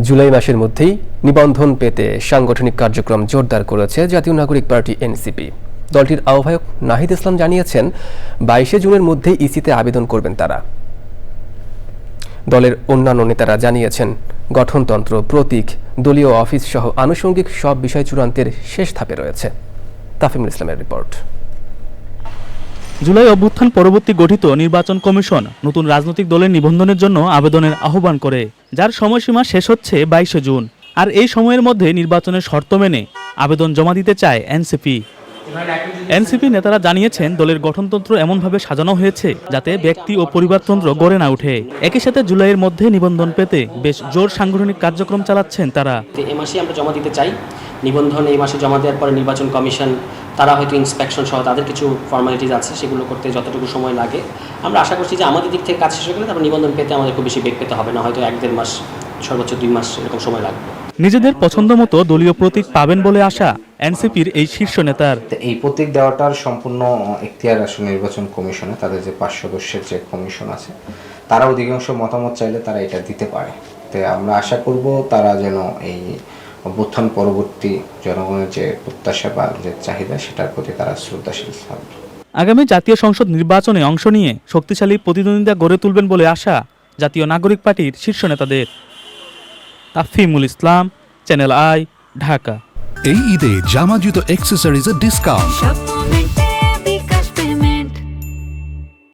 জুলাই মাসের মধ্যেই নিবন্ধন পেতে সাংগঠনিক কার্যক্রম জোরদার করেছে জাতীয় নাগরিক পার্টি এনসিপি। দলটির আহ্বায়ক নাহিদ ইসলাম জানিয়েছেন, বাইশে জুনের মধ্যেই ইসিতে আবেদন করবেন তারা। দলের অন্যান্য নেতারা জানিয়েছেন, গঠনতন্ত্র, প্রতীক, দলীয় অফিস সহ আনুষঙ্গিক সব বিষয় চূড়ান্তের শেষ ধাপে রয়েছে। তাফিমুল ইসলামের রিপোর্ট। জুলাই অভ্যুত্থান পরবর্তী গঠিত নির্বাচন কমিশন নতুন রাজনৈতিক দলের নিবন্ধনের জন্য আবেদনের আহ্বান করে, যার সময়সীমা শেষ হচ্ছে বাইশে জুন। আর এই সময়ের মধ্যে নির্বাচনের শর্ত মেনে আবেদন জমা দিতে চায় এনসিপি। এনসিপি নেতারা জানিয়েছেন, দলের গঠনতন্ত্র এমনভাবে সাজানো হয়েছে যাতে ব্যক্তি ও পরিবারতন্ত্র গড়ে না ওঠে। একই সাথে জুলাইয়ের মধ্যে নিবন্ধন পেতে বেশ জোর সাংগঠনিক কার্যক্রম চালাচ্ছেন তারা। এ মাসে আমরা জমা দিতে চাই। নিবন্ধন এই মাসে জমা দেওয়ার পরে নির্বাচন কমিশন তারা হয়তো ইন্সপেকশন সহ তাদের কিছু ফর্মালিটিজ আছে সেগুলো করতে যতটুকু সময় লাগে। আমরা আশা করছি যে আমাদের দিক থেকে কাজ শেষ হয়ে গেলে তারপর নিবন্ধন পেতে আমাদের খুব বেশি বেগ পেতে হবে না হয়তো এক দেড় মাস সর্বোচ্চ দুই মাস এরকম সময় লাগবে। নিজেদের পছন্দ মতো দলীয় প্রতীক পাবেন বলে আশা এনসিপির এই শীর্ষ নেতার। এই প্রতীক দেওয়াটার সম্পূর্ণ এখতিয়ার আসলে নির্বাচন কমিশনে তাদের যে পাঁচ সদস্যের যে কমিশন আছে তারা অধিকাংশ মতামত চাইলে তারা এটা দিতে পারে। তো আমরা আশা করব তারা যেন এই অভ্যুত্থান পরবর্তী জনগণের যে প্রত্যাশা বা যে চাহিদা সেটার প্রতি তারা শ্রদ্ধাশীল থাকবে। আগামী জাতীয় সংসদ নির্বাচনে অংশ নিয়ে শক্তিশালী প্রতিদ্বন্দ্বিতা গড়ে তুলবেন বলে আশা জাতীয় নাগরিক পার্টির শীর্ষ নেতাদের। তাফিমুল ইসলাম চ্যানেল আই ঢাকা এই ঈদে জামা জুতো অ্যাক্সেসরিজের ডিসকাউন্ট